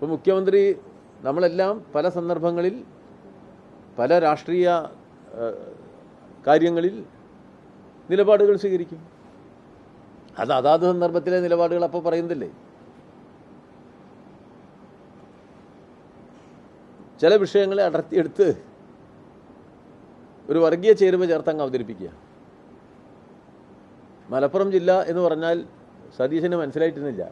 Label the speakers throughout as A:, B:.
A: ഇപ്പോൾ മുഖ്യമന്ത്രി നമ്മളെല്ലാം പല സന്ദർഭങ്ങളിൽ പല രാഷ്ട്രീയ കാര്യങ്ങളിൽ നിലപാടുകൾ സ്വീകരിക്കും. അത് അതാത് സന്ദർഭത്തിലെ നിലപാടുകൾ അപ്പോൾ പറയുന്നില്ലേ? ചില വിഷയങ്ങളെ അടർത്തിയെടുത്ത് ഒരു വർഗീയ ചേരുവ ചേർത്തങ്ങ് അവതരിപ്പിക്കുക. മലപ്പുറം ജില്ല എന്ന് പറഞ്ഞാൽ സതീശന് മനസ്സിലായിട്ടിരുന്നില്ല.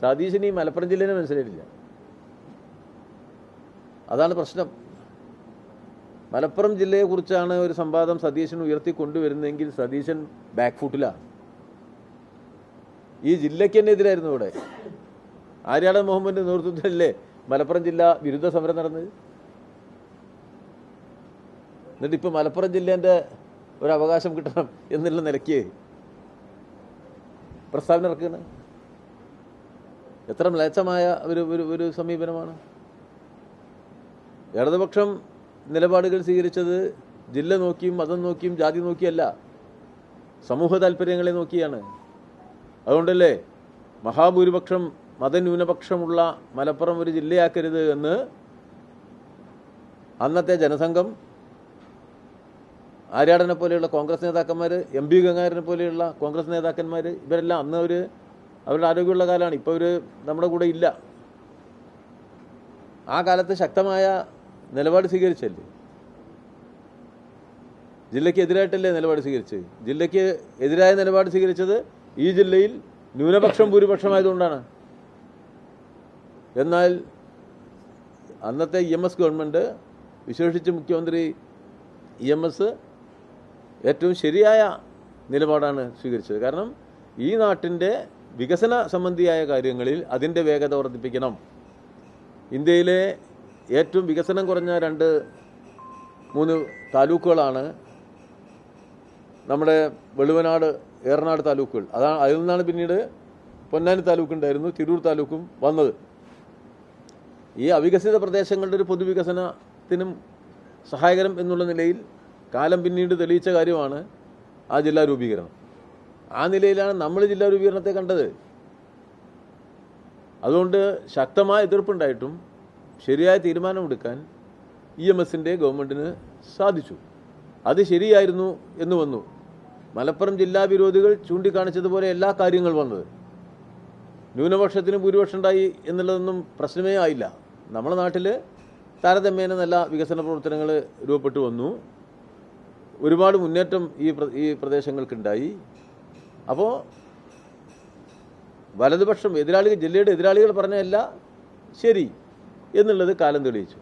A: സതീശന് ഈ മലപ്പുറം ജില്ലേനെ മനസ്സിലായിട്ടില്ല. അതാണ് പ്രശ്നം. മലപ്പുറം ജില്ലയെ കുറിച്ചാണ് ഒരു സംവാദം സതീശൻ ഉയർത്തി കൊണ്ടുവരുന്നതെങ്കിൽ സതീശൻ ബാക്ക് ഫുട്ടിലാണ് ഈ ജില്ലയ്ക്ക് തന്നെ എതിരായിരുന്നു ഇവിടെ. ആര്യാടൻ മുഹമ്മദിന്റെ നേതൃത്വത്തിലല്ലേ മലപ്പുറം ജില്ല വിരുദ്ധ സമരം നടന്നത്? എന്നിട്ട് ഇപ്പൊ മലപ്പുറം ജില്ലേന്റെ ഒരു അവകാശം കിട്ടണം എന്നുള്ള നിലയ്ക്ക് പ്രസ്താവന ഇറക്കുകയാണ്. എത്ര മ്ലേച്ഛമായ ഒരു ഒരു ഒരു സമീപനമാണ്? ഇടതുപക്ഷം നിലപാടുകൾ സ്വീകരിച്ചത് ജില്ല നോക്കിയും മതം നോക്കിയും ജാതി നോക്കിയല്ല സമൂഹ താല്പര്യങ്ങളെ നോക്കിയാണ്. അതുകൊണ്ടല്ലേ മഹാഭൂരിപക്ഷം മതന്യൂനപക്ഷമുള്ള മലപ്പുറം ഒരു ജില്ലയാക്കരുത് എന്ന് അന്നത്തെ ജനസംഘം ആര്യാടനെ പോലെയുള്ള കോൺഗ്രസ് നേതാക്കന്മാർ എം പി ഗംഗാരനെ പോലെയുള്ള കോൺഗ്രസ് നേതാക്കന്മാർ ഇവരെല്ലാം അന്ന് ഒരു അവരുടെ ആരോഗ്യമുള്ള കാലമാണ്. ഇപ്പോൾ അവർ നമ്മുടെ കൂടെ ഇല്ല. ആ കാലത്ത് ശക്തമായ നിലപാട് സ്വീകരിച്ചല്ലേ? ജില്ലയ്ക്ക് എതിരായിട്ടല്ലേ നിലപാട് സ്വീകരിച്ചത്? ജില്ലയ്ക്ക് എതിരായ നിലപാട് സ്വീകരിച്ചത് ഈ ജില്ലയിൽ ന്യൂനപക്ഷം ഭൂരിപക്ഷമായതുകൊണ്ടാണ് എന്നാൽ അന്നത്തെ ഇ എം എസ് ഗവൺമെന്റ് വിശേഷിച്ച് മുഖ്യമന്ത്രി ഇ എം എസ് ഏറ്റവും ശരിയായ നിലപാടാണ് സ്വീകരിച്ചത്. കാരണം ഈ നാട്ടിന്റെ വികസന സംബന്ധിയായ കാര്യങ്ങളിൽ അതിന്റെ വേഗത വർദ്ധിപ്പിക്കണം. ഇന്ത്യയിലെ ഏറ്റവും വികസനം കുറഞ്ഞ രണ്ട് മൂന്ന് താലൂക്കുകളാണ് നമ്മുടെ വെളുവനാട് ഏറനാട് താലൂക്കുകൾ. അതാണ് അതിൽ നിന്നാണ് പിന്നീട് പൊന്നാനി താലൂക്ക് ഉണ്ടായിരുന്നു തിരൂർ താലൂക്കും വന്നത്. ഈ അവികസിത പ്രദേശങ്ങളുടെ ഒരു പൊതുവികസനത്തിനും സഹായകരം എന്നുള്ള നിലയിൽ കാലം പിന്നീട് തെളിയിച്ച കാര്യമാണ് ആ ജില്ലാ രൂപീകരണം. ആ നിലയിലാണ് നമ്മൾ ജില്ലാ രൂപീകരണത്തെ കണ്ടത്. അതുകൊണ്ട് ശക്തമായ എതിർപ്പുണ്ടായിട്ടും ശരിയായ തീരുമാനമെടുക്കാൻ ഇ എം എസിന്റെ ഗവൺമെന്റിന് സാധിച്ചു. അത് ശരിയായിരുന്നു എന്ന് വന്നു. മലപ്പുറം ജില്ലാ വിരോധികൾ ചൂണ്ടിക്കാണിച്ചതുപോലെ എല്ലാ കാര്യങ്ങൾ വന്നത്. ന്യൂനപക്ഷത്തിന് ഭൂരിപക്ഷം ഉണ്ടായി എന്നുള്ളതൊന്നും പ്രശ്നമേ ആയില്ല. നമ്മുടെ നാട്ടിൽ താരതമ്യേന നല്ല വികസന പ്രവർത്തനങ്ങൾ രൂപപ്പെട്ടു വന്നു. ഒരുപാട് മുന്നേറ്റം ഈ ഈ പ്രദേശങ്ങൾക്കുണ്ടായി. അപ്പോൾ വലതുപക്ഷം എതിരാളികൾ ജില്ലയുടെ എതിരാളികൾ പറഞ്ഞല്ല ശരി എന്നുള്ളത് കാലം തെളിയിച്ചു.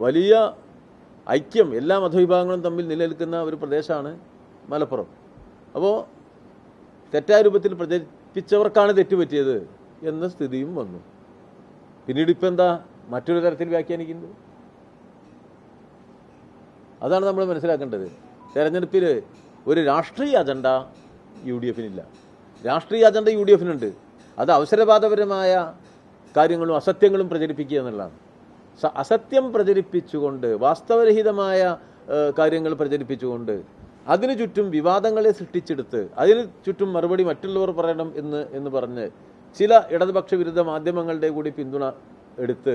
A: വലിയ ഐക്യം എല്ലാ മതവിഭാഗങ്ങളും തമ്മിൽ നിലനിൽക്കുന്ന ഒരു പ്രദേശമാണ് മലപ്പുറം. അപ്പോൾ തെറ്റായ രൂപത്തിൽ പ്രചരിപ്പിച്ചവർക്കാണ് തെറ്റുപറ്റിയത് എന്ന സ്ഥിതിയും വന്നു. പിന്നീട് ഇപ്പം എന്താ മറ്റൊരു തരത്തിൽ വ്യാഖ്യാനിക്കുന്നത്? അതാണ് നമ്മൾ മനസ്സിലാക്കേണ്ടത്. തെരഞ്ഞെടുപ്പിൽ ഒരു രാഷ്ട്രീയ അജണ്ട യു ഡി എഫിനില്ല രാഷ്ട്രീയ അജണ്ട യു ഡി എഫിനുണ്ട് അത് അവസരവാദപരമായ കാര്യങ്ങളും അസത്യങ്ങളും പ്രചരിപ്പിക്കുക എന്നുള്ളതാണ്. അസത്യം പ്രചരിപ്പിച്ചുകൊണ്ട് വാസ്തവരഹിതമായ കാര്യങ്ങൾ പ്രചരിപ്പിച്ചുകൊണ്ട് അതിനു ചുറ്റും വിവാദങ്ങളെ സൃഷ്ടിച്ചെടുത്ത് അതിന് ചുറ്റും മറുപടി മറ്റുള്ളവർ പറയണം എന്ന് എന്ന് പറഞ്ഞ് ചില ഇടതുപക്ഷ വിരുദ്ധ മാധ്യമങ്ങളുടെ കൂടി പിന്തുണ എടുത്ത്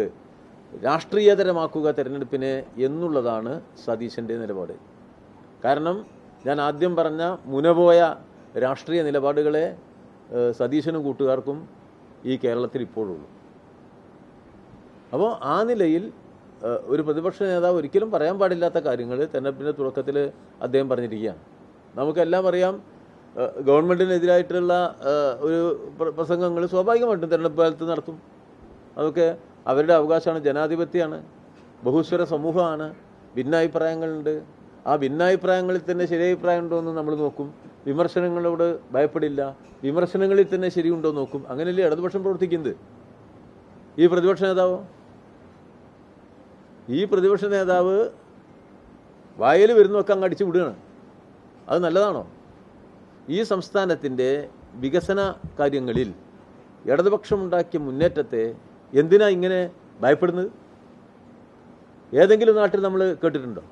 A: രാഷ്ട്രീയതരമാക്കുക തെരഞ്ഞെടുപ്പിനെ എന്നുള്ളതാണ് സതീശന്റെ നിലപാട്. കാരണം ഞാൻ ആദ്യം പറഞ്ഞ മുനപോയ രാഷ്ട്രീയ നിലപാടുകളെ സതീശനും കൂട്ടുകാർക്കും ഈ കേരളത്തിൽ ഇപ്പോഴുള്ളൂ. അപ്പോൾ ആ നിലയിൽ ഒരു പ്രതിപക്ഷ നേതാവ് ഒരിക്കലും പറയാൻ പാടില്ലാത്ത കാര്യങ്ങൾ തെരഞ്ഞെടുപ്പിന്റെ തുടക്കത്തിൽ അദ്ദേഹം പറഞ്ഞിരിക്കുകയാണ്. നമുക്കെല്ലാം അറിയാം ഗവൺമെന്റിനെതിരായിട്ടുള്ള ഒരു പ്രസംഗങ്ങൾ സ്വാഭാവികമായിട്ടും തെരഞ്ഞെടുപ്പ് കാലത്ത് നടത്തും. അതൊക്കെ അവരുടെ അവകാശമാണ് ജനാധിപത്യമാണ് ബഹുസ്വര സമൂഹമാണ് ഭിന്നാഭിപ്രായങ്ങളുണ്ട്. ആ ഭിന്നാഭിപ്രായങ്ങളിൽ തന്നെ ശരിയഭിപ്രായം ഉണ്ടോ എന്ന് നമ്മൾ നോക്കും. വിമർശനങ്ങളോട് ഭയപ്പെടില്ല. വിമർശനങ്ങളിൽ തന്നെ ശരിയുണ്ടോ നോക്കും. അങ്ങനെയല്ലേ ഇടതുപക്ഷം പ്രവർത്തിക്കുന്നത്? ഈ പ്രതിപക്ഷ നേതാവോ? ഈ പ്രതിപക്ഷ നേതാവ് വായിൽ വരുന്നൊക്കെ അങ്ങ് അടിച്ചു വിടുകയാണ്. അത് നല്ലതാണോ? ഈ സംസ്ഥാനത്തിന്റെ വികസന കാര്യങ്ങളിൽ ഇടതുപക്ഷമുണ്ടാക്കിയ മുന്നേറ്റത്തെ എന്തിനാ ഇങ്ങനെ ഭയപ്പെടുന്നത്? ഏതെങ്കിലും നാട്ടിൽ നമ്മൾ കേട്ടിട്ടുണ്ടോ?